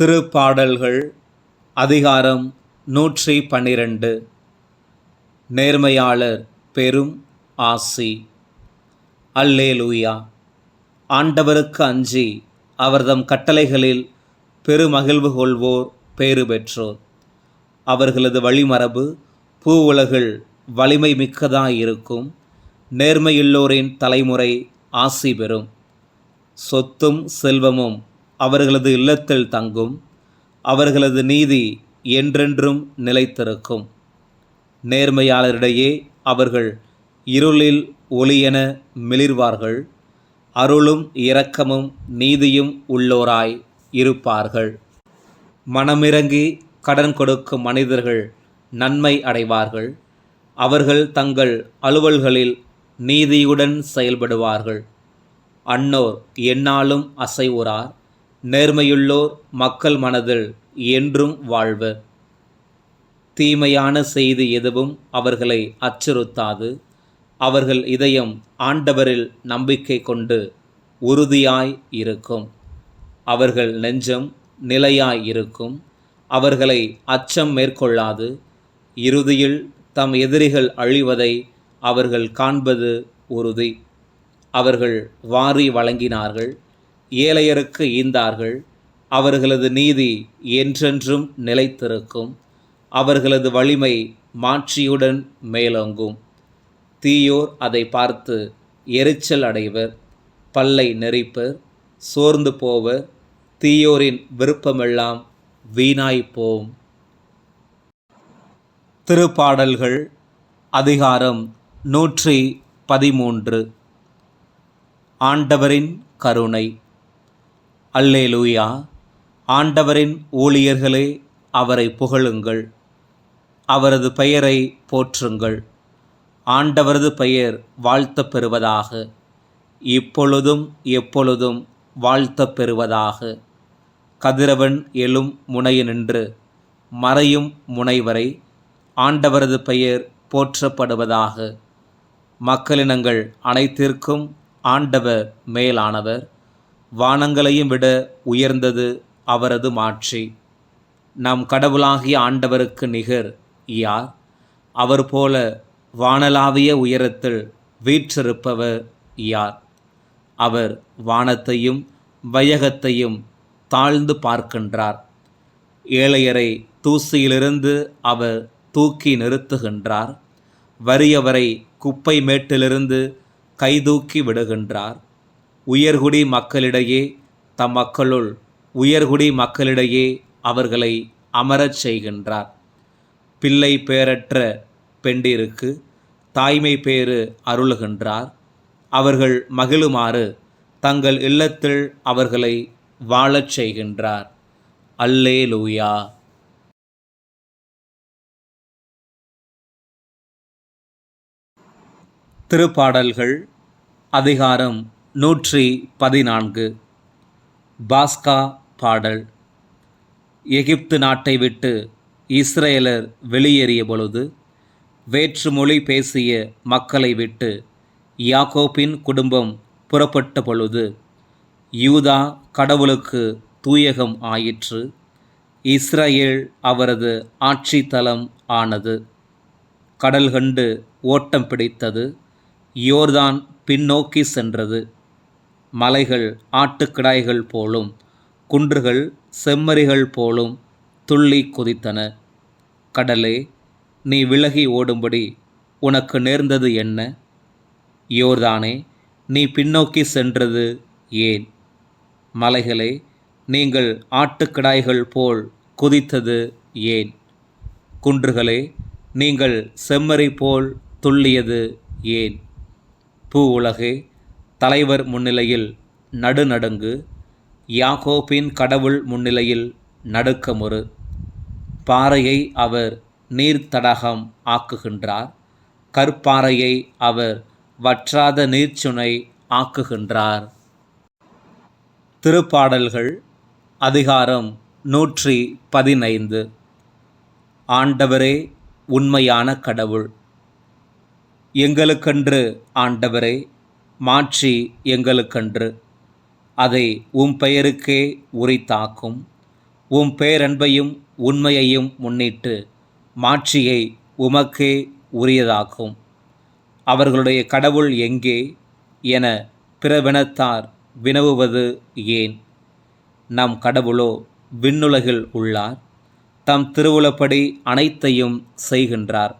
திருப்பாடல்கள் அதிகாரம் நூற்றி பன்னிரண்டு நேர்மையாளர் பெரும் ஆசி. அல்லேலூயா. ஆண்டவருக்கு அஞ்சி அவர்தம் கட்டளைகளில் பெருமகிழ்வு கொள்வோர் பேறு பெற்றோர். அவர்களது வழிமரபு பூ உலகில் வலிமை மிக்கதாயிருக்கும் நேர்மையுள்ளோரின் தலைமுறை ஆசி பெறும். சொத்தும் செல்வமும் அவர்களது இல்லத்தில் தங்கும் அவர்களது நீதி என்றென்றும் நிலைத்திருக்கும். நேர்மையாளரிடையே அவர்கள் இருளில் ஒளியென மிளிர்வார்கள் அருளும் இரக்கமும் நீதியும் உள்ளோராய் இருப்பார்கள். மனமிறங்கி கடன் கொடுக்கும் மனிதர்கள் நன்மை அடைவார்கள் அவர்கள் தங்கள் அலுவல்களில் நீதியுடன் செயல்படுவார்கள். அன்னோர் என்னாலும் அசைவுறார். நேர்மையுள்ளோர் மக்கள் மனதில் என்றும் வாழ்வு. தீமையான செய்தி எதுவும் அவர்களை அச்சுறுத்தாது. அவர்கள் இதயம் ஆண்டவரில் நம்பிக்கை கொண்டு உறுதியாய் இருக்கும். அவர்கள் நெஞ்சம் நிலையாய் இருக்கும். அவர்களை அச்சம் மேற்கொள்ளாது. இறுதியில் தம் எதிரிகள் அழிவதை அவர்கள் காண்பது உறுதி. அவர்கள் வாரி வழங்கினார்கள். ஏழையருக்கு ஈந்தார்கள். அவர்களது நீதி என்றென்றும் நிலைத்திருக்கும். அவர்களது வலிமை மாட்சியுடன் மேலோங்கும். தீயோர் அதை பார்த்து எரிச்சல் அடைவர். பல்லை நெறிப்பர் சோர்ந்து போவர். தீயோரின் விருப்பமெல்லாம் வீணாய்ப்போம் திருப்பாடல்கள் அதிகாரம் நூற்றி பதிமூன்று. ஆண்டவரின் கருணை. அல்லே லூயா ஆண்டவரின் ஊழியர்களே அவரை புகழுங்கள். அவரது பெயரை போற்றுங்கள். ஆண்டவரது பெயர் வாழ்த்தப் பெறுவதாக. இப்பொழுதும் எப்பொழுதும் வாழ்த்தப் பெறுவதாக. கதிரவன் எழும் முனையினின்று மறையும் முனைவரை ஆண்டவரது பெயர் போற்றப்படுவதாக. மக்களினங்கள் அனைத்திற்கும் ஆண்டவர் மேலானவர். வானங்களையும் விட உயர்ந்தது அவரது மாட்சி. நம் கடவுளாகிய ஆண்டவருக்கு நிகர் யார்? அவர் போல வானலாவிய உயரத்தில் வீற்றிருப்பவர் யார்? அவர் வானத்தையும் வையகத்தையும் தாழ்ந்து பார்க்கின்றார். ஏழையரை தூசியிலிருந்து அவர் தூக்கி நிறுத்துகின்றார். வறியவரை குப்பை மேட்டிலிருந்து கைதூக்கி விடுகின்றார். உயர்குடி மக்களிடையே தம் மக்களுள் உயர்குடி மக்களிடையே அவர்களை அமரச் செய்கின்றார். பிள்ளை பேரற்ற பெண்டிருக்கு தாய்மை பேறு அருளுகின்றார். அவர்கள் மகிழுமாறு தங்கள் இல்லத்தில் அவர்களை வாழச் செய்கின்றார். அல்லே லூயா திருப்பாடல்கள் அதிகாரம் நூற்றி பதினான்கு பாஸ்கா பாடல். எகிப்து நாட்டை விட்டு இஸ்ரேலர் வெளியேறிய பொழுது வேற்று மொழி பேசிய மக்களை விட்டு யாக்கோப்பின் குடும்பம் புறப்பட்ட பொழுது யூதா கடவுளுக்கு தூயகம் ஆயிற்று. இஸ்ரேல் அவரது ஆட்சி தலம் ஆனது. கடல் கண்டு ஓட்டம் பிடித்தது. யோர்தான் பின்னோக்கி சென்றது. மலைகள் ஆட்டுக்கிடாய்கள் போலும் குன்றுகள் செம்மறிகள் போலும் துள்ளி குதித்தன. கடலே நீ விலகி ஓடும்படி உனக்கு நேர்ந்தது என்ன? யோர்தானே நீ பின்னோக்கி சென்றது ஏன்? மலைகளே நீங்கள் ஆட்டுக்கிடாய்கள் போல் குதித்தது ஏன்? குன்றுகளே நீங்கள் செம்மறி போல் துள்ளியது ஏன்? பூ உலகே தலைவர் முன்னிலையில் நடுநடுங்கு யாகோபின் கடவுள் முன்னிலையில் நடுக்கமுறு பாறையை அவர் நீர்த்தடகம் ஆக்குகின்றார் கற்பாறையை அவர் வற்றாத நீர்ச்சுனை ஆக்குகின்றார். திருப்பாடல்கள் அதிகாரம் நூற்றி பதினைந்து. ஆண்டவரே உண்மையான கடவுள். எங்களுக்கென்று ஆண்டவரே மாற்றி எங்களுக்கன்று. அதை உம் பெயருக்கே உரித்தாக்கும். உம் பேரன்பையும் உண்மையையும் முன்னிட்டு மாட்சியை உமக்கே உரியதாக்கும். அவர்களுடைய கடவுள் எங்கே என பிறவினத்தார் வினவுவது ஏன்? நம் கடவுளோ விண்ணுலகில் உள்ளார். தம் திருவுளப்படி அனைத்தையும் செய்கின்றார்.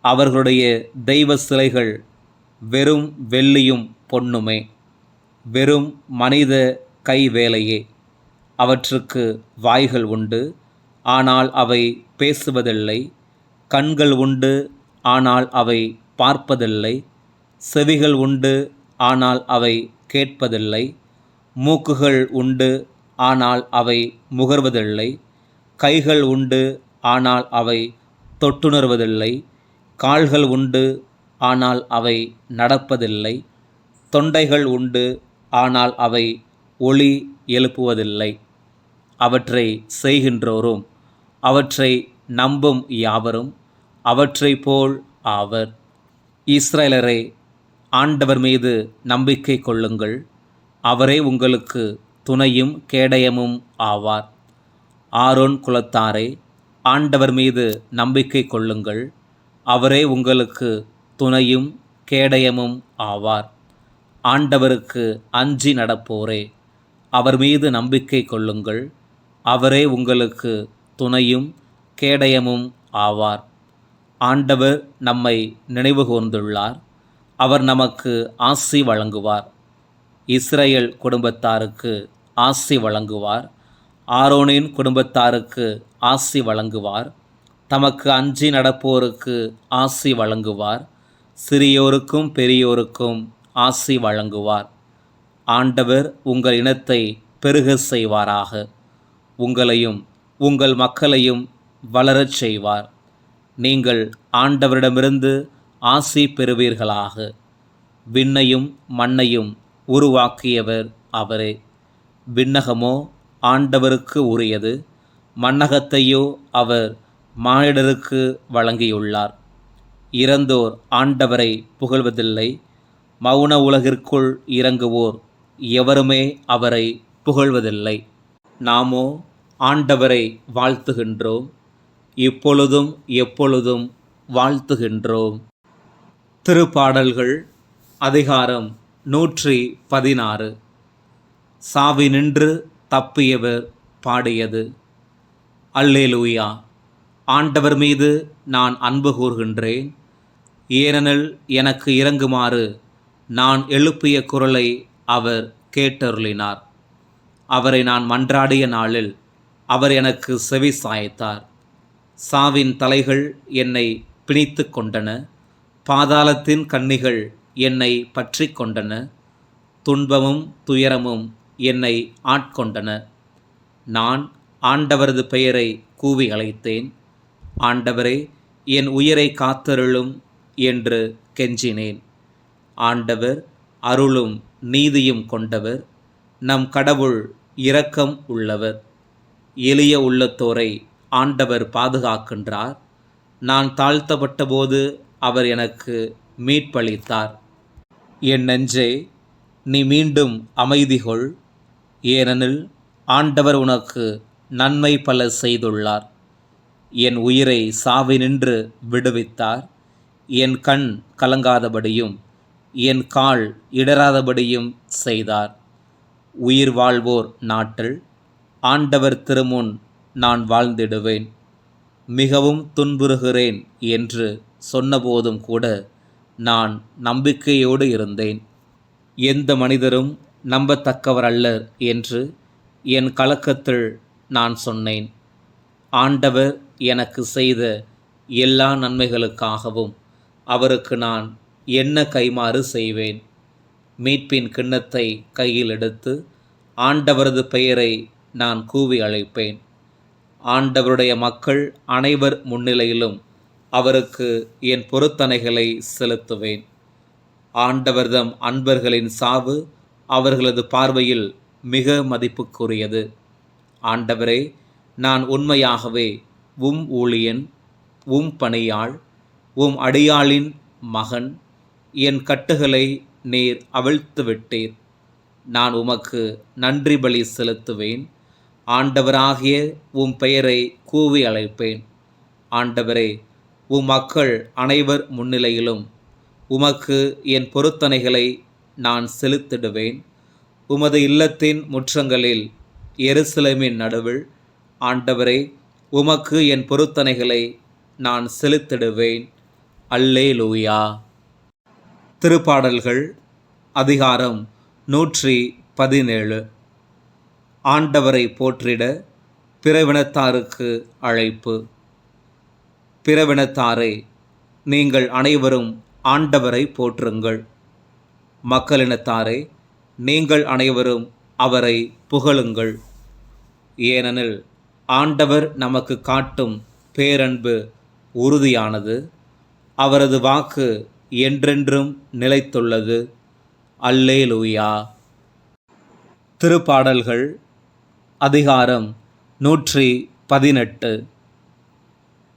அவர்களுடைய தெய்வ சிலைகள் வெறும் வெள்ளியும் பொன்னுமே. வெறும் மனித கைவேலையே அவற்றுக்கு வாய்கள் உண்டு. ஆனால் அவை பேசுவதில்லை. கண்கள் உண்டு ஆனால் அவை பார்ப்பதில்லை. செவிகள் உண்டு ஆனால் அவை கேட்பதில்லை. மூக்குகள் உண்டு ஆனால் அவை முகர்வதில்லை. கைகள் உண்டு ஆனால் அவை தொட்டுணர்வதில்லை. கால்கள் உண்டு ஆனால் அவை நடப்பதில்லை. தொண்டைகள் உண்டு ஆனால் அவை ஒளி எழுப்புவதில்லை. அவற்றை செய்கின்றோரும் அவற்றை நம்பும் யாவரும் அவற்றை போல் ஆவர். இஸ்ரேலரே ஆண்டவர் மீது நம்பிக்கை கொள்ளுங்கள். அவரே உங்களுக்கு துணையும் கேடயமும் ஆவார். ஆரோன் குலத்தாரே ஆண்டவர் மீது நம்பிக்கை கொள்ளுங்கள். அவரே உங்களுக்கு துணையும் கேடயமும் ஆவார். ஆண்டவருக்கு அஞ்சி நடப்போரே. அவர் மீது நம்பிக்கை கொள்ளுங்கள். அவரே உங்களுக்கு துணையும் கேடயமும் ஆவார். ஆண்டவர் நம்மை நினைவு கூர்ந்துள்ளார். அவர் நமக்கு ஆசி வழங்குவார். இஸ்ரேல் குடும்பத்தாருக்கு ஆசி வழங்குவார். ஆரோனின் குடும்பத்தாருக்கு ஆசி வழங்குவார். தமக்கு அஞ்சி நடப்போருக்கு ஆசி வழங்குவார். சிறியோருக்கும் பெரியோருக்கும் ஆசி வழங்குவார். ஆண்டவர் உங்கள் இனத்தை பெருக செய்வாராக. உங்களையும் உங்கள் மக்களையும் வளரச் செய்வார். நீங்கள் ஆண்டவரிடமிருந்து ஆசி பெறுவீர்களாக. விண்ணையும் மண்ணையும் உருவாக்கியவர் அவரே. விண்ணகமோ ஆண்டவருக்கு உரியது. மன்னகத்தையோ அவர் மானிடருக்கு வழங்கியுள்ளார். இறந்தோர் ஆண்டவரை புகழ்வதில்லை. மௌன உலகிற்குள் இறங்குவோர் எவருமே அவரை புகழ்வதில்லை. நாமோ ஆண்டவரை வாழ்த்துகின்றோம். இப்பொழுதும் எப்பொழுதும் வாழ்த்துகின்றோம். திருப்பாடல்கள் அதிகாரம் நூற்றி பதினாறு சாவி நின்று தப்பியவர் பாடியது. அல்லேலூயா. ஆண்டவர் மீது நான் அன்பு கூறுகின்றேன். ஏனெனில் எனக்கு இறங்குமாறு நான் எழுப்பிய குரலை அவர் கேட்டருளினார். அவரை நான் மன்றாடிய நாளில் அவர் எனக்கு செவி சாய்த்தார். சாவின் தலைகள் என்னை பிணித்து கொண்டன. பாதாளத்தின் கண்ணிகள் என்னை பற்றி கொண்டன. துன்பமும் துயரமும் என்னை ஆட்கொண்டன. நான் ஆண்டவரது பெயரை கூவி அழைத்தேன். ஆண்டவரே என் உயிரை காத்தருளும் என்று கெஞ்சினேன். ஆண்டவர் அருளும் நீதியும் கொண்டவர். நம் கடவுள் இரக்கம் உள்ளவர். எளிய உள்ளத்தோரை ஆண்டவர் பாதுகாக்கின்றார். நான் தாழ்த்தப்பட்ட போது அவர் எனக்கு மீட்பளித்தார். என் நெஞ்சே நீ மீண்டும் அமைதி கொள் ஏனெனில் ஆண்டவர் உனக்கு நன்மை பல செய்துள்ளார். என் உயிரை சாவி நின்று விடுவித்தார். என் கண் கலங்காதபடியும் என் கால் இடராதபடியும் செய்தார். உயிர் வாழ்வோர் நாட்டில் ஆண்டவர் திருமுன் நான் வாழ்ந்திடுவேன். மிகவும் துன்புறுகிறேன் என்று சொன்னபோதும் கூட நான் நம்பிக்கையோடு இருந்தேன். எந்த மனிதரும் நம்பத்தக்கவர் அல்லர் என்று என் கலக்கத்தில் நான் சொன்னேன். ஆண்டவர் எனக்கு செய்த எல்லா நன்மைகளுக்காகவும் அவருக்கு நான் என்ன கைமாறு செய்வேன்? மீட்பின் கிண்ணத்தை கையில் எடுத்து ஆண்டவரது பெயரை நான் கூவி அழைப்பேன். ஆண்டவருடைய மக்கள் அனைவர் முன்னிலையிலும் அவருக்கு என் பொருத்தனைகளை செலுத்துவேன். ஆண்டவர்தம் அன்பர்களின் சாவு அவர்களது பார்வையில் மிக மதிப்புக்குரியது. ஆண்டவரே நான் உண்மையாகவே உம் ஊழியன் உம் பணியாள் உம் அடியாளின் மகன் என் கட்டுகளை நீர் அவிழ்த்து விட்டீர். நான் உமக்கு நன்றி பலி செலுத்துவேன். ஆண்டவராகிய உம் பெயரை கூவி அழைப்பேன். ஆண்டவரே உம் மக்கள் அனைவர் முன்னிலையிலும் உமக்கு என் பொருத்தனைகளை நான் செலுத்திடுவேன். உமது இல்லத்தின் முற்றங்களில் எருசலேமின் நடுவில் ஆண்டவரே உமக்கு என் பொருத்தனைகளை நான் செலுத்திடுவேன். அல்லே லூயா திருப்பாடல்கள் அதிகாரம் நூற்றி பதினேழு ஆண்டவரை போற்றிட பிறவினத்தாருக்கு அழைப்பு. பிறவினத்தாரே நீங்கள் அனைவரும் ஆண்டவரை போற்றுங்கள். மக்களினத்தாரே நீங்கள் அனைவரும் அவரை புகழுங்கள். ஏனெனில் ஆண்டவர் நமக்கு காட்டும் பேரன்பு உறுதியானது. அவரது வாக்கு என்றென்றும் நிலைத்துள்ளது. அல்லேலூயா. திருப்பாடல்கள் அதிகாரம் நூற்றி பதினெட்டு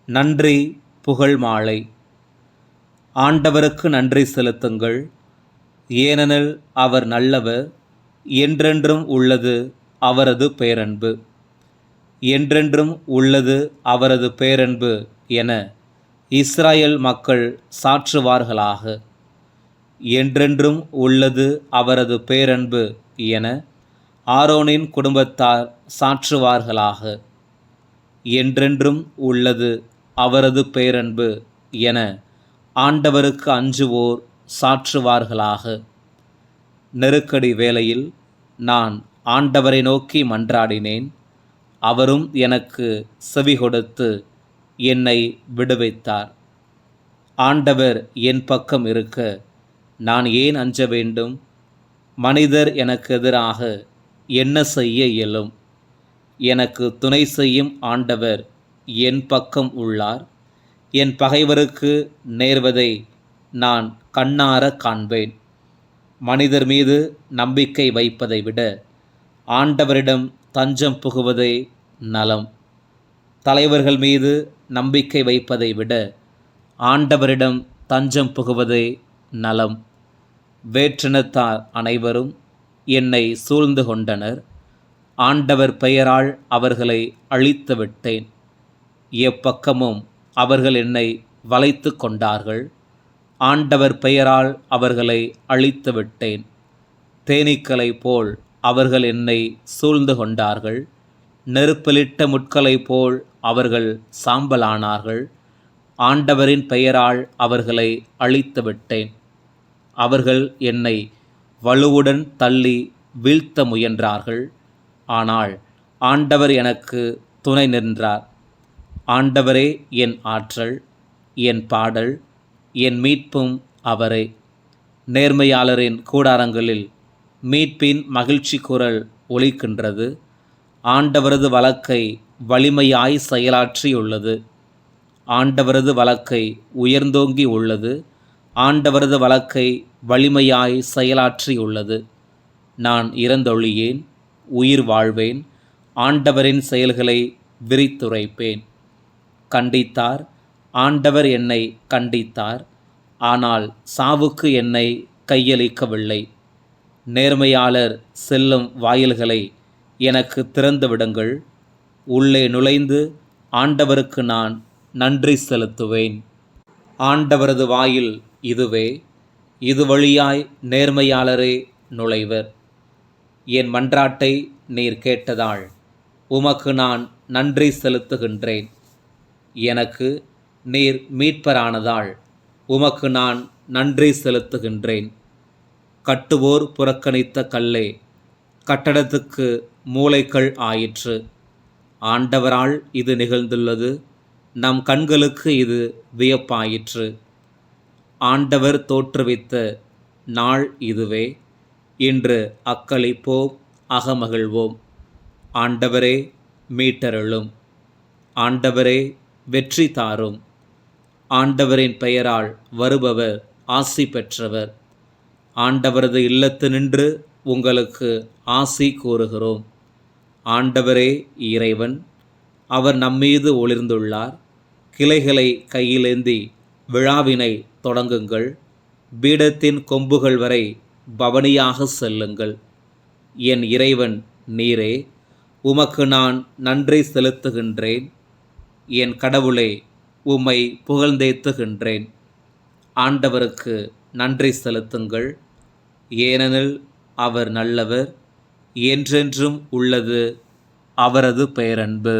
நன்றி புகழ் மாலை. ஆண்டவருக்கு நன்றி செலுத்துங்கள். ஏனெனில் அவர் நல்லவர் என்றென்றும் உள்ளது அவரது பேரன்பு. என்றென்றும் உள்ளது அவரது பேரன்பு என இஸ்ராயல் மக்கள் சாற்றுவார்களாக. என்றென்றும் உள்ளது அவரது பேரன்பு என ஆரோனின் குடும்பத்தார் சாற்றுவார்களாக. என்றென்றும் உள்ளது அவரது பேரன்பு என ஆண்டவருக்கு அஞ்சுவோர் சாற்றுவார்களாக. நெருக்கடி வேளையில் நான் ஆண்டவரை நோக்கி மன்றாடினேன். அவரும் எனக்கு செவி கொடுத்து என்னை விடுவித்தார். ஆண்டவர் என் பக்கம் இருக்க நான் ஏன் அஞ்ச வேண்டும்? மனிதர் எனக்கு எதிராக என்ன செய்ய இயலும்? எனக்கு துணை செய்யும் ஆண்டவர் என் பக்கம் உள்ளார். என் பகைவருக்கு நேர்வதை நான் கண்ணார காண்பேன். மனிதர் மீது நம்பிக்கை வைப்பதை விட ஆண்டவரிடம் தஞ்சம் புகுவதே நலம். தலைவர்கள் மீது நம்பிக்கை வைப்பதை விட ஆண்டவரிடம் தஞ்சம் புகுவதே நலம். வேற்றினத்தார் அனைவரும் என்னை சூழ்ந்து கொண்டனர். ஆண்டவர் பெயரால் அவர்களை அழித்து விட்டேன். எப்பக்கமும் அவர்கள் என்னை வளைத்து கொண்டார்கள். ஆண்டவர் பெயரால் அவர்களை அழித்து விட்டேன். தேனீக்களைப் போல் அவர்கள் என்னை சூழ்ந்து கொண்டார்கள். நெருப்பிலிட்ட முட்களைப் போல் அவர்கள் சாம்பலானார்கள். ஆண்டவரின் பெயரால் அவர்களை அழித்து விட்டேன். அவர்கள் என்னை வலுவுடன் தள்ளி வீழ்த்த முயன்றார்கள். ஆனால் ஆண்டவர் எனக்கு துணை நின்றார். ஆண்டவரே என் ஆற்றல் என் பாடல் என் மீட்பும் அவரே. நேர்மையாளரின் கூடாரங்களில் மீட்பின் மகிழ்ச்சி குரல் ஒலிக்கின்றது. ஆண்டவரது வழக்கை வலிமையாய் செயலாற்றியுள்ளது. ஆண்டவரது வழக்கை உயர்ந்தோங்கி உள்ளது. ஆண்டவரது வழக்கை வலிமையாய் செயலாற்றியுள்ளது. நான் இறந்தொழியேன் உயிர் வாழ்வேன் ஆண்டவரின் செயல்களை விரித்துரைப்பேன். கண்டித்தார் ஆண்டவர் என்னை கண்டித்தார். ஆனால் சாவுக்கு என்னை கையளிக்கவில்லை. நேர்மையாளர் செல்லும் வாயில்களை எனக்கு திறந்து விடுங்கள். உள்ளே நுழைந்து ஆண்டவருக்கு நான் நன்றி செலுத்துவேன். ஆண்டவரது வாயில் இதுவே. இது வழியாய் நேர்மையாளரே நுழைவர். என் மன்றாட்டை நீர் கேட்டதால் உமக்கு நான் நன்றி செலுத்துகின்றேன். எனக்கு நீர் மீட்பரானதால் உமக்கு நான் நன்றி செலுத்துகின்றேன். கட்டுவோர் புறக்கணித்த கல்லே கட்டடத்துக்கு மூளைக்கள் ஆயிற்று. ஆண்டவரால் இது நிகழ்ந்துள்ளது நம் கண்களுக்கு இது வியப்பாயிற்று. ஆண்டவர் தோற்றுவித்த நாள் இதுவே இன்று அக்களிப்போம் அகமகிழ்வோம். ஆண்டவரே மீட்டருளும். ஆண்டவரே வெற்றி தாரும். ஆண்டவரின் பெயரால் வருபவர் ஆசி பெற்றவர். ஆண்டவரது இல்லத்து நின்று உங்களுக்கு ஆசி கூறுகிறோம். ஆண்டவரே இறைவன் அவர் நம்மீது ஒளிர்ந்துள்ளார். கிளைகளை கையிலேந்தி விழாவினை தொடங்குங்கள். பீடத்தின் கொம்புகள் வரை பவனியாக செல்லுங்கள். என் இறைவன் நீரே உமக்கு நான் நன்றி செலுத்துகின்றேன். என் கடவுளே உம்மை புகழ்ந்தேத்துகின்றேன். ஆண்டவருக்கு நன்றி செலுத்துங்கள். ஏனெனில் அவர் நல்லவர் என்றென்றும் உள்ளது அவரது பேரன்பு.